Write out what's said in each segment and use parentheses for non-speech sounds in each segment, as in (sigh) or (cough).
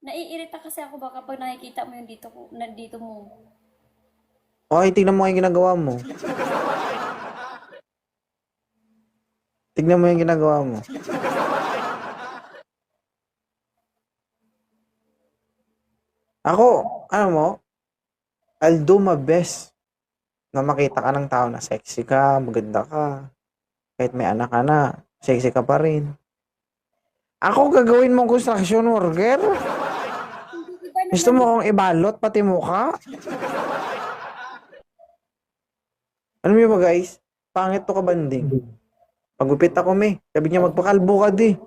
Naiirita kasi ako ba kapag nakikita mo yung dito ko, nandito mo. Okay, tignan mo yung ginagawa mo. Tignan mo yung ginagawa mo. Ako, ano mo, I'll do my best na makita ka ng tao na sexy ka, maganda ka. Kahit may anak ka na, sexy ka pa rin. Ako gagawin mong construction worker? Gusto mo akong ibalot pati mukha? Alam niyo ba guys? Pangit to kabanding. Pagupit ako me. Sabi niya magpakalbo ka di.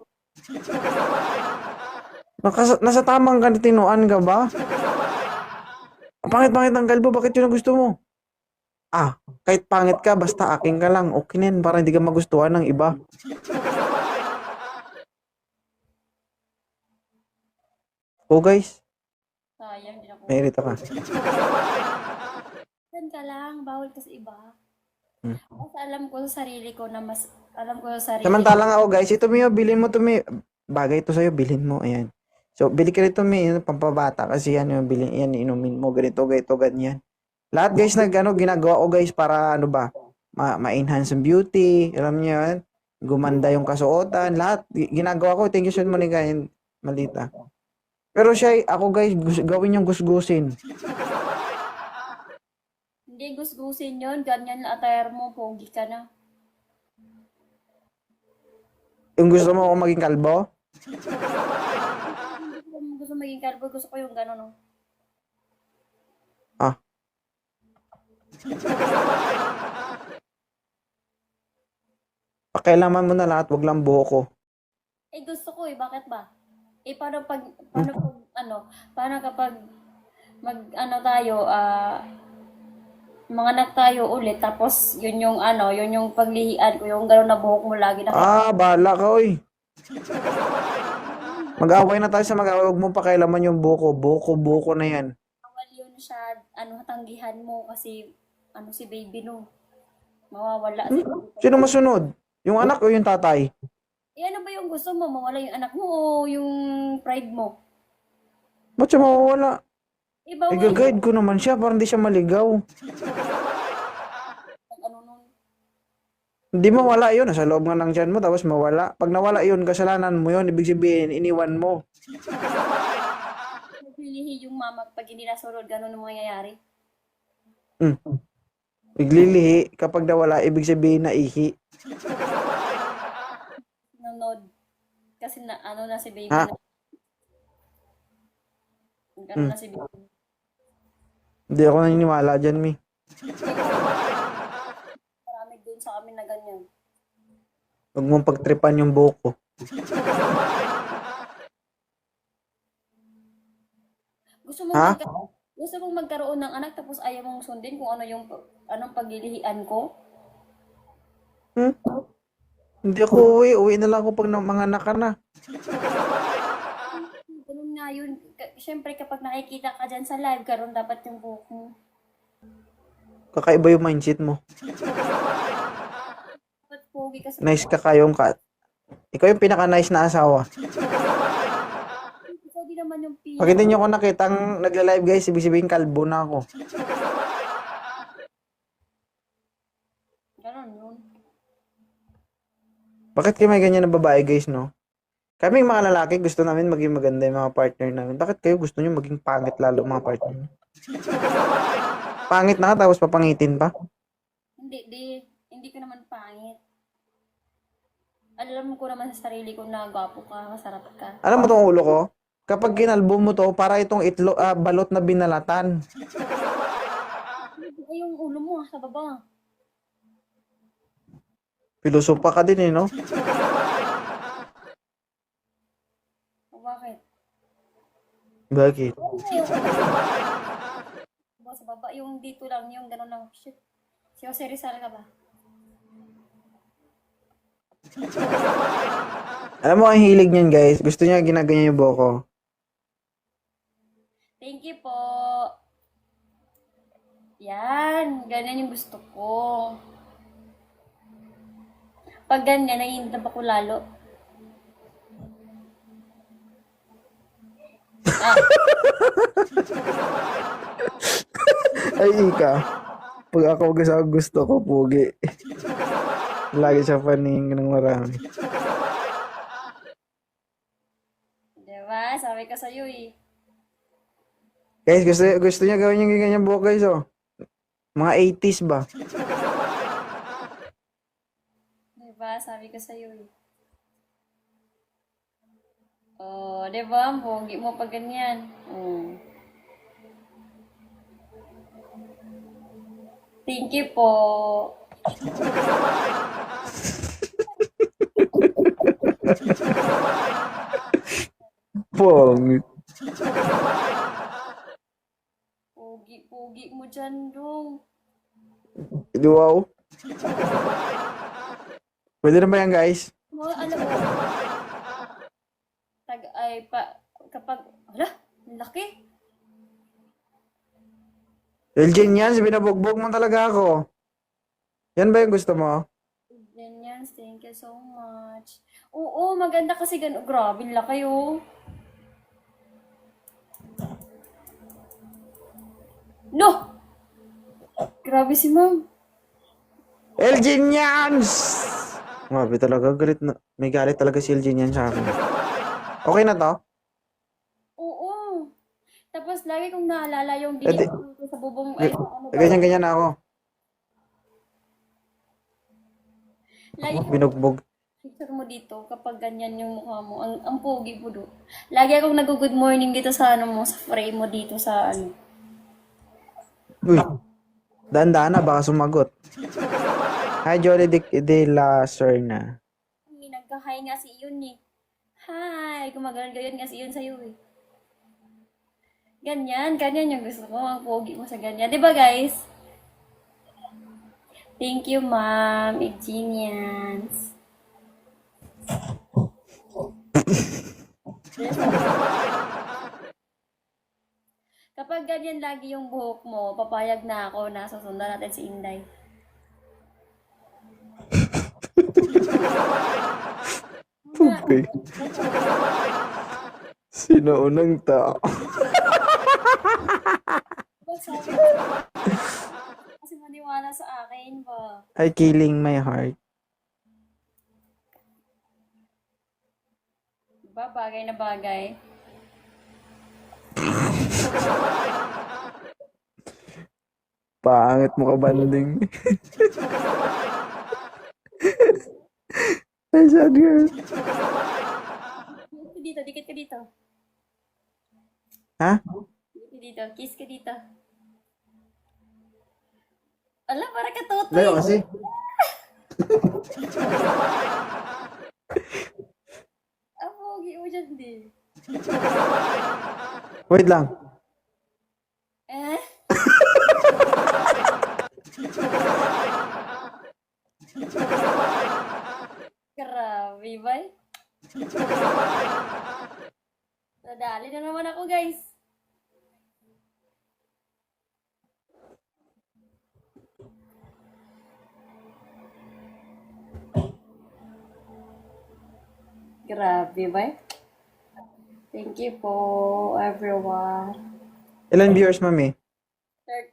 Nasa, nasa tamang kantinuan ka ba? Ang pangit-pangit ng kalbo, bakit yun ang gusto mo? Ah, kahit pangit ka, basta aking ka lang. Okay yun, para hindi ka magustuhan ng iba. Oh guys. Nairita ka. Yan ka lang, bawal ka sa iba. Hmm. Kasi alam ko sa sarili ko na mas, alam ko sa sarili Samantalang ako guys, ito Mio, bilhin mo to Mio. Bagay ito sa'yo, bilhin mo. Ayan. So, bili ka nito Mio, yun, pampabata. Kasi yan yung bilhin, yan, inumin mo. Ganito, ganito, ganyan. Lahat guys, nag, ano, ginagawa ko guys para ano ba, ma- ma-enhance ang beauty. Alam niyo yan. Gumanda yung kasuotan. Lahat, gi- ginagawa ko. Thank you so much, Monica and Malita. Pero siya, ako guys, gus- gawin yung gusgusin. Hindi gusgusin yun, ganyan na attire mo, pogi ka na. Yung gusto mo ako maging kalbo? Kung gusto maging kalbo, gusto ko yung gano'n, no? Ah. Pakailaman mo na lahat, wag lang buho ko. Eh, gusto ko eh, bakit ba? Eh, paano pag, paano pag, ano, paano kapag, mag, ano tayo, ah, mga anak tayo ulit, tapos yun yung, ano, yun yung paglihian ko, yung gano'n na buhok mo lagi na, Ah, bahala ka, oy. Mag-away na tayo sa mag-away. Huwag mo pakailaman yung buko. Buko, buko na yan. bawal yun siya, ano, tanggihan mo, kasi, ano, si baby, no, mawawala baby. Sino masunod? Yung anak o yung tatay? Eh, ano ba yung gusto mo? Mawala yung anak mo o yung pride mo? Ba't siya mawawala? Eh, bawal I-guide ko naman siya para hindi siya maligaw. ano nun. Hindi mawala yun. Nasa loob nga ng tiyan mo, tapos mawala. Pag nawala yun, kasalanan mo yun. Ibig sabihin, iniwan mo. Naglilihi yung mama pag hindi nasunod, ganun ang mangyayari. Mm. Iglilihi. Kapag nawala, ibig sabihin na ihi. Kasi na, ano na si baby Ha? na. Ganun na si baby. Hindi ako naniniwala dyan, Mi. Marami dun sa amin na ganyan. Huwag mong pagtripan yung buko. Gusto mo Ha? magka- gusto mong magkaroon ng anak tapos ayaw mong sundin kung ano yung anong paglilihian ko? Hmm? Hindi ako uwi. Uwi na lang ako pag na- mga anak ka na. (laughs) Ganun nga yun. Ka- Siyempre kapag nakikita ka dyan sa live, karon dapat yung buhok mo. Kakaiba yung mindset mo. Dapat pogi ka sa Nice ka kayong ka. Ikaw yung pinaka-nice na asawa. Ikaw din naman yung pia. Pag hindi nyo ako nakitang nagla-live guys, ibig sabihin kalbo na ako. Ganon yun. Bakit kayo may ganyan na babae guys, no? Kaming mga lalaki, gusto namin maging maganda yung mga partner namin. Bakit kayo gusto nyo maging pangit lalo mga partner nyo? (laughs) Pangit na ka, tapos papangitin pa? Hindi, di, hindi ko naman pangit. Alam ko naman sa sarili ko na gwapo ka, masarap ka. Alam mo tong ulo ko? Kapag kinalbo mo to, para itong itlo, ah, balot na binalatan. Ay, yung ulo mo, ah, sa baba. Pilosopa ka din eh, no? Bakit? Bakit? Yung Diba, sa baba, yung dito lang, yung gano'n lang. Shit. Si Jose Rizal ka ba? Alam mo, ang hilig niyan guys. Gusto niya ginaganyan yung buhok ko. Thank you po. Yan, ganyan yung gusto ko. Pag ganyan, naiintab ako lalo. Ah, (laughs) Ay, ika. Pag ako gusto, gusto ko, pugi. Lagi siya paning ng marami. diba? Sabi ko sa'yo eh. Guys, gusto, gusto niya gawin yung ganyan buhok, guys, oh. Mga 80s ba? Diba? Sabi ko sa'yo eh. Oh, diba? Ang pogi mo pag ganyan. Mm. Thank you po. Pongit. Pogi-pogi mo dyan, dong. Di wow. Pwede na ba yan, guys? Mga alam mo, tag ay pa, kapag, ala, ang laki. Elgin yan, binabugbog mo talaga ako. Yan ba yung gusto mo? Ganyan, thank you so much. Oo, maganda kasi gano'n. Grabe, laki oh. No! Grabe si ma'am. Elgin yan! Grabe talaga, galit na. May galit talaga si Elgin yan sa akin. Okay na to? Oo. Tapos lagi kong naalala yung Eh, di- binigay ko sa bubong. Ay, sa ano ba? Ganyan-ganyan na ako. Lagi kong Binugbog. picture mo dito kapag ganyan yung mukha mo. Ang, ang pogi mo do. Lagi akong nag-good morning dito sa ano mo, sa frame mo dito sa ano. Uy. Daan-daan na, baka sumagot. Hi, Jolly de, de la Serna. May nagka-hi nga si Iyon eh. Hi! Gumagalan-gayon nga si Iyon sa'yo eh. Ganyan, ganyan yung gusto ko. Ang pogi mo sa ganyan. Di ba guys? Thank you, ma'am. Genius. Kapag ganyan lagi yung buhok mo, papayag na ako na susundan natin si Inday. Okay. Sino unang tao? Kasi maniwala sa akin ba? Ay, killing my heart. Diba? Bagay na bagay. Pangit mo ka banding. Ay, sad girl. Dikit dito, dikit ka dito. Ha? Dikit dito, kiss ka dito. Ala, para ka tutoy. Layo kasi. Ah, pogi mo dyan din. Wait lang. Eh? (laughs) Ba? (laughs) Nadali na naman ako, guys. Grabe, ba? Thank you po, everyone. Ilan viewers, mami?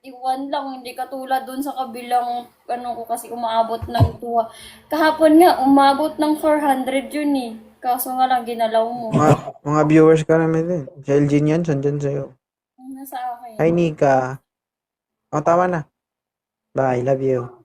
31 lang, hindi katulad dun sa kabilang, ano ko kasi umaabot ng tuwa. Kahapon nga, umabot ng 400 yun eh. Kaso nga lang, ginalaw mo. Mga, mga viewers ka naman din. Si Elgin yan, sandyan sa'yo. Nasa akin. Hi, Nika. O, tawa na. Bye, love you.